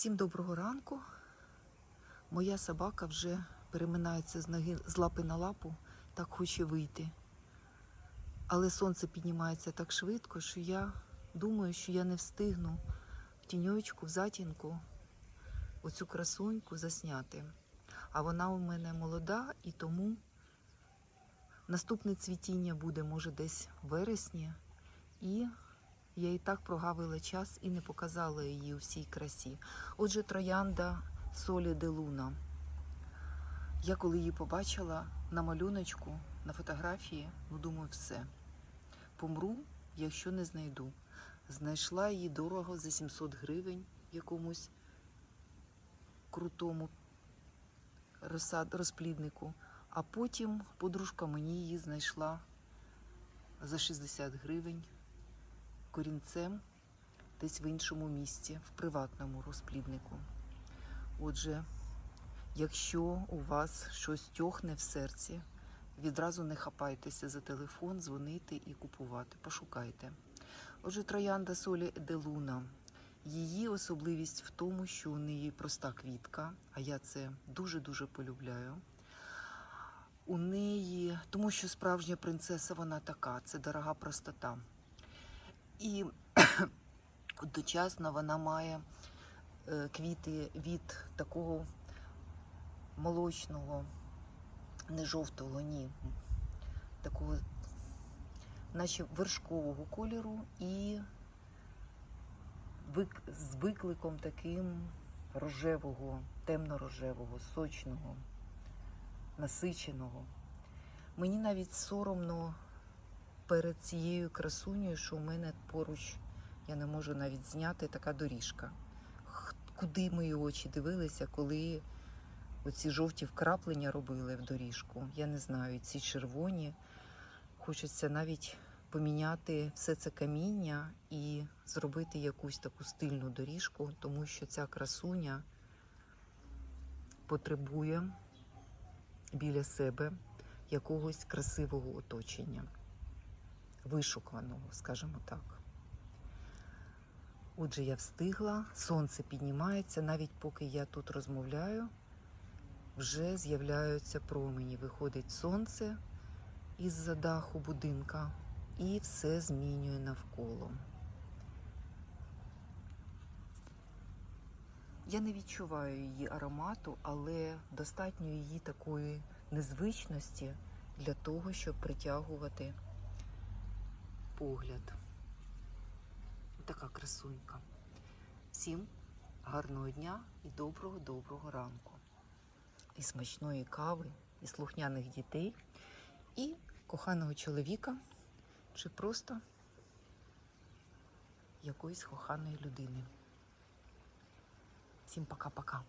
Всім доброго ранку. Моя собака вже переминається з ноги з лапи на лапу, так хоче вийти. Але сонце піднімається так швидко, що я думаю, що я не встигну в тіньочку, в затінку оцю красуньку засняти. А вона у мене молода і тому наступне цвітіння буде, може, десь в вересні. І я і так прогавила час і не показала її у всій красі. Отже, троянда Солі де Луна. Я коли її побачила на малюночку, на фотографії, ну думаю, все. Помру, якщо не знайду. Знайшла її дорого за 700 гривень якомусь крутому розсад, розпліднику. А потім подружка мені її знайшла за 60 гривень корінцем десь в іншому місці, в приватному розпліднику. Отже, якщо у вас щось тьохне в серці, відразу не хапайтеся за телефон, дзвонити і купувати. Пошукайте. Отже, троянда солі де луна. Її особливість в тому, що у неї проста квітка, а я це дуже-дуже полюбляю. У неї, тому що справжня принцеса вона така, це дорога простота. І одночасно вона має е, квіти від такого молочного, не жовтого, ні, такого, наче вершкового кольору і з викликом таким рожевого, темно-рожевого, сочного, насиченого. Мені навіть соромно перед цією красунею, що у мене поруч я не можу навіть зняти така доріжка. Куди мої очі дивилися, коли оці жовті вкраплення робили в доріжку? Я не знаю, ці червоні. Хочеться навіть поміняти все це каміння і зробити якусь таку стильну доріжку, тому що ця красуня потребує біля себе якогось красивого оточення вишуканого, скажімо так. Отже, я встигла, сонце піднімається, навіть поки я тут розмовляю, вже з'являються промені. Виходить сонце із-за даху будинка і все змінює навколо. Я не відчуваю її аромату, але достатньо її такої незвичності для того, щоб притягувати погляд. Така красунька. Всім гарного дня і доброго-доброго ранку. І смачної кави, і слухняних дітей, і коханого чоловіка, чи просто якоїсь коханої людини. Всім пока-пока.